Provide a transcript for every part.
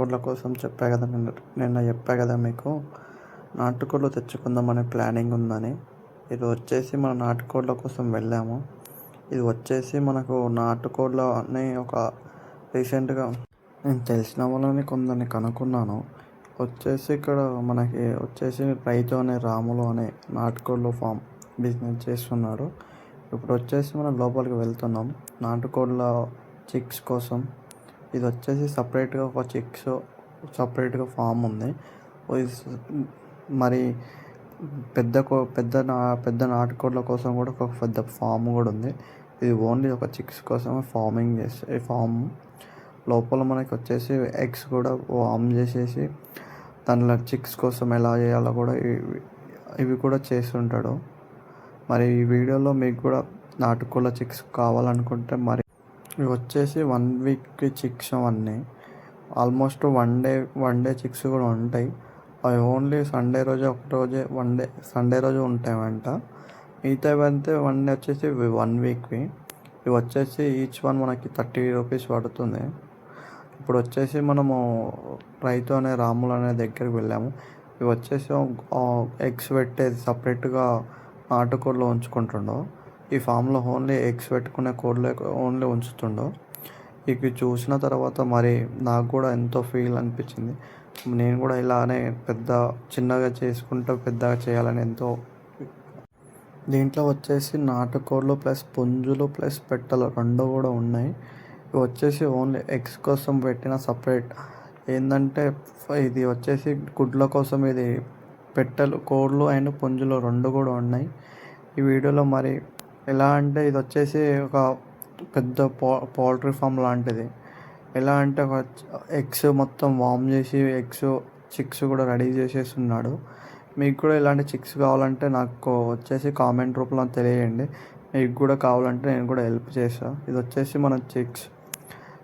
నాటుకోళ్ళ కోసం చెప్పా కదా నిన్న నిన్న చెప్పా కదా మీకు. నాటుకోళ్ళు తెచ్చుకుందామనే ప్లానింగ్ ఉందని. ఇది వచ్చేసి మన నాటుకోళ్ళ కోసం వెళ్ళాము. ఇది వచ్చేసి మనకు నాటుకోళ్ళ అని ఒక రీసెంట్గా నేను తెలిసిన వాళ్ళని కొందరిని కనుక్కున్నాను. వచ్చేసి ఇక్కడ మనకి వచ్చేసి రైతు అనే రాములు అనే నాటుకోళ్ళు ఫామ్ బిజినెస్ చేస్తున్నాడు ఇప్పుడు వచ్చేసి మనం లోపలికి వెళ్తున్నాం. నాటుకోళ్ళ చిక్స్ కోసం ఇది వచ్చేసి సపరేట్గా ఒక చిక్స్ సపరేట్గా ఫామ్ ఉంది. మరి పెద్ద కో పెద్ద నా పెద్ద నాటుకోళ్ళ కోసం కూడా ఒక పెద్ద ఫామ్ కూడా ఉంది. ఇది ఓన్లీ ఒక చిక్స్ కోసమే ఫార్మింగ్ చేసే ఫామ్ లోపల మనకి వచ్చేసి ఎగ్స్ కూడా వామ్ చేసేసి దానిలో చిక్స్ కోసం ఎలా చేయాలో కూడా ఇవి కూడా చేస్తుంటాడు. మరి ఈ వీడియోలో మీకు కూడా నాటుకోళ్ళ చిక్స్ కావాలనుకుంటే మరి ఇవి వచ్చేసి వన్ వీక్కి చిక్స్ అవన్నీ. Almost one day one day chicks కూడా ఉంటాయి. అవి ఓన్లీ సండే రోజే ఒక రోజే వన్ డే సండే రోజు ఉంటాయంట. మిగతా అయితే వన్ డే వచ్చేసి వన్ వీక్వి ఇవి వచ్చేసి ఈచ్ వన్ మనకి థర్టీ రూపీస్ పడుతుంది. ఇప్పుడు వచ్చేసి మనము రైతు అనే రాములు అనే దగ్గరికి వెళ్ళాము. ఇవి వచ్చేసి ఎగ్స్ పెట్టేది సపరేట్గా నాటుకోళ్ళు ఉంచుకుంటుండో ఈ ఫామ్లో ఓన్లీ ఎగ్స్ పెట్టుకునే కోడ్లే ఓన్లీ ఉంచుతుండో. ఇవి చూసిన తర్వాత మరి నాకు కూడా ఎంతో ఫీల్ అనిపించింది. నేను కూడా ఇలానే పెద్ద చిన్నగా చేసుకుంటూ పెద్దగా చేయాలని ఎంతో దీంట్లో వచ్చేసి నాటుకోళ్ళు ప్లస్ పుంజులు ప్లస్ పెట్టలు రెండు కూడా ఉన్నాయి. ఇవి వచ్చేసి ఓన్లీ ఎగ్స్ కోసం పెట్టిన సపరేట్. ఏంటంటే ఇది వచ్చేసి గుడ్ల కోసం ఇది పెట్టెలు కోళ్ళు అండ్ పుంజులు రెండు కూడా ఉన్నాయి. ఈ వీడియోలో మరి ఎలా అంటే ఇది వచ్చేసి ఒక పెద్ద పౌ పౌల్ట్రీ ఫామ్ లాంటిది. ఎలా అంటే ఒక ఎగ్స్ మొత్తం వామ్ చేసి ఎగ్స్ చిక్స్ కూడా రెడీ చేసేస్తున్నాడు. మీకు కూడా ఇలాంటి చిక్స్ కావాలంటే నాకు వచ్చేసి కామెంట్ రూపంలో తెలియజేయండి మీకు కూడా కావాలంటే నేను కూడా హెల్ప్ చేస్తాను ఇది వచ్చేసి మన చిక్స్.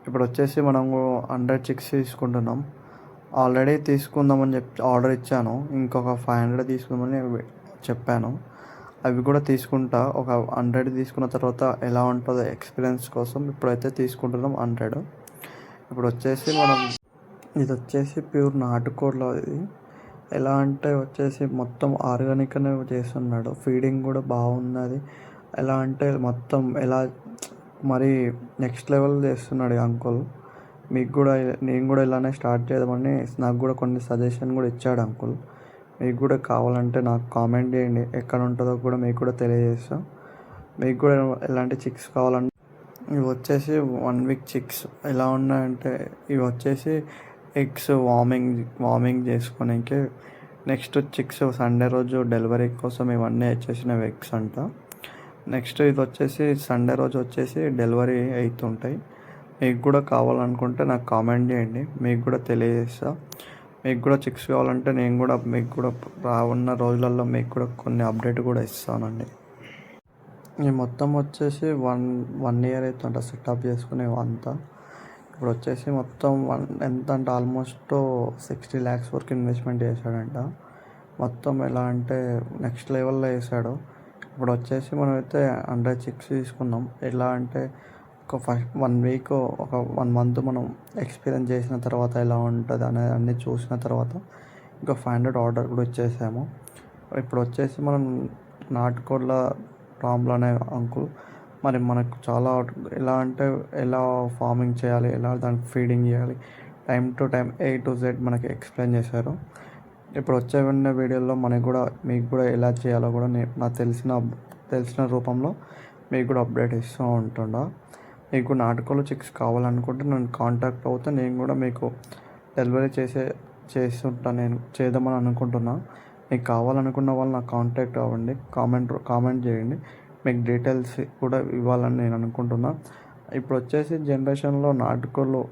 ఇప్పుడు వచ్చేసి మనం హండ్రెడ్ చిక్స్ తీసుకుంటున్నాం. ఆల్రెడీ తీసుకుందామని చెప్పి ఆర్డర్ ఇచ్చాను. ఇంకొక ఫైవ్ హండ్రెడ్ తీసుకుందామని చెప్పాను. అవి కూడా తీసుకుంటా. ఒక హండ్రెడ్ తీసుకున్న తర్వాత ఎలా ఉంటుందో ఎక్స్పీరియన్స్ కోసం ఇప్పుడైతే తీసుకుంటున్నాం హండ్రెడ్ ఇప్పుడు వచ్చేసి మనం ఇది వచ్చేసి ప్యూర్ నాటుకోడ్లో ఇది. ఎలా అంటే వచ్చేసి మొత్తం ఆర్గానిక్గానే చేస్తున్నాడు. ఫీడింగ్ కూడా బాగున్నది ఎలా అంటే మొత్తం ఎలా మరి నెక్స్ట్ లెవెల్ చేస్తున్నాడు అంకుల్ మీకు కూడా నేను కూడా ఇలానే స్టార్ట్ చేద్దామని నాకు కూడా కొన్ని సజెషన్ కూడా ఇచ్చాడు అంకుల్ మీకు కూడా కావాలంటే నాకు కామెంట్ చేయండి. ఎక్కడ ఉంటుందో కూడా మీకు కూడా తెలియజేస్తాం. మీకు కూడా ఎలాంటి చిక్స్ కావాలంటే ఇవి వచ్చేసి వన్ వీక్ చిక్స్ ఎలా ఉన్నాయంటే ఇవి వచ్చేసి ఎగ్స్ వార్మింగ్ వార్మింగ్ చేసుకోనికి నెక్స్ట్ చిక్స్ సండే రోజు డెలివరీ కోసం ఇవన్నీ వచ్చేసినవి ఎగ్స్ అంట. నెక్స్ట్ ఇది వచ్చేసి సండే రోజు వచ్చేసి డెలివరీ అవుతుంటాయి మీకు కూడా కావాలనుకుంటే నాకు కామెంట్ చేయండి. మీకు కూడా తెలియజేస్తా. మీకు కూడా చిక్స్ కావాలంటే నేను కూడా మీకు కూడా రావున్న రోజులలో మీకు కూడా కొన్ని అప్డేట్ కూడా ఇస్తానండి. ఈ మొత్తం వచ్చేసి వన్ వన్ ఇయర్ అవుతుంట సెటప్ చేసుకునే అంతా. ఇప్పుడు వచ్చేసి మొత్తం వన్ ఎంత అంటే ఆల్మోస్ట్ సిక్స్టీ ల్యాక్స్ వరకు ఇన్వెస్ట్మెంట్ చేశాడంట. మొత్తం ఎలా అంటే నెక్స్ట్ లెవెల్లో వేసాడు ఇప్పుడు వచ్చేసి మనమైతే హండ్రెడ్ చిక్స్ తీసుకున్నాం. ఎలా అంటే ఒక ఫస్ట్ వన్ వీక్ ఒక వన్ మంత్ మనం ఎక్స్పీరియన్స్ చేసిన తర్వాత ఎలా ఉంటుంది అనేది అన్నీ చూసిన తర్వాత ఇంకా ఫైవ్ హండ్రెడ్ ఆర్డర్ కూడా ఇచ్చేసాము ఇప్పుడు వచ్చేసి మనం నాటుకోళ్ళ రాములు అనే అంకుల్ మరి మనకు చాలా ఎలా అంటే ఎలా ఫార్మింగ్ చేయాలి ఎలా దానికి ఫీడింగ్ చేయాలి time to time A to Z మనకి ఎక్స్ప్లెయిన్ చేశారు. ఇప్పుడు వచ్చే ఉన్న వీడియోలో మనకి కూడా మీకు కూడా ఎలా చేయాలో కూడా నేను నాకు తెలిసిన తెలిసిన రూపంలో మీకు కూడా అప్డేట్ ఇస్తూ ఉంటుండా. మీకు నాటుకోలు చిక్స్ కావాలనుకుంటే నన్ను కాంటాక్ట్ అవుతే. నేను కూడా మీకు డెలివరీ చేసే చేస్తుంటాను నేను చేద్దామని అనుకుంటున్నా. మీకు కావాలనుకున్న వాళ్ళు నాకు కాంటాక్ట్ అవ్వండి. కామెంట్ కామెంట్ చేయండి. మీకు డీటెయిల్స్ కూడా ఇవ్వాలని నేను అనుకుంటున్నా. ఇప్పుడు వచ్చేసి జనరేషన్లో నాటుకోళ్ళు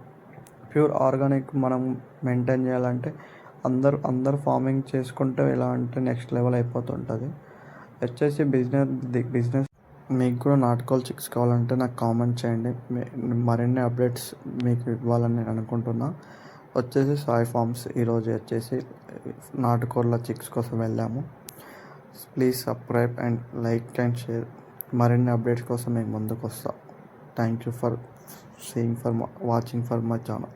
ప్యూర్ ఆర్గానిక్ మనం మెయింటైన్ చేయాలంటే అందరు అందరు ఫార్మింగ్ చేసుకుంటే ఎలా అంటే నెక్స్ట్ లెవెల్ అయిపోతుంటుంది. వచ్చేసి బిజినెస్ బిజినెస్ మీకు కూడా నాటుకోవాలి చిక్స్ కావాలంటే నాకు కామెంట్ చేయండి. మరిన్ని అప్డేట్స్ మీకు ఇవ్వాలని నేను అనుకుంటున్నా. వచ్చేసి సాయి ఫార్మ్స్ ఈరోజు వచ్చేసి నాటుకోళ్ళ చిక్స్ కోసం వెళ్ళాము. Please subscribe and like and share. మరిన్ని అప్డేట్స్ కోసం నేను ముందుకు వస్తా. Thank you for seeing for watching for my channel.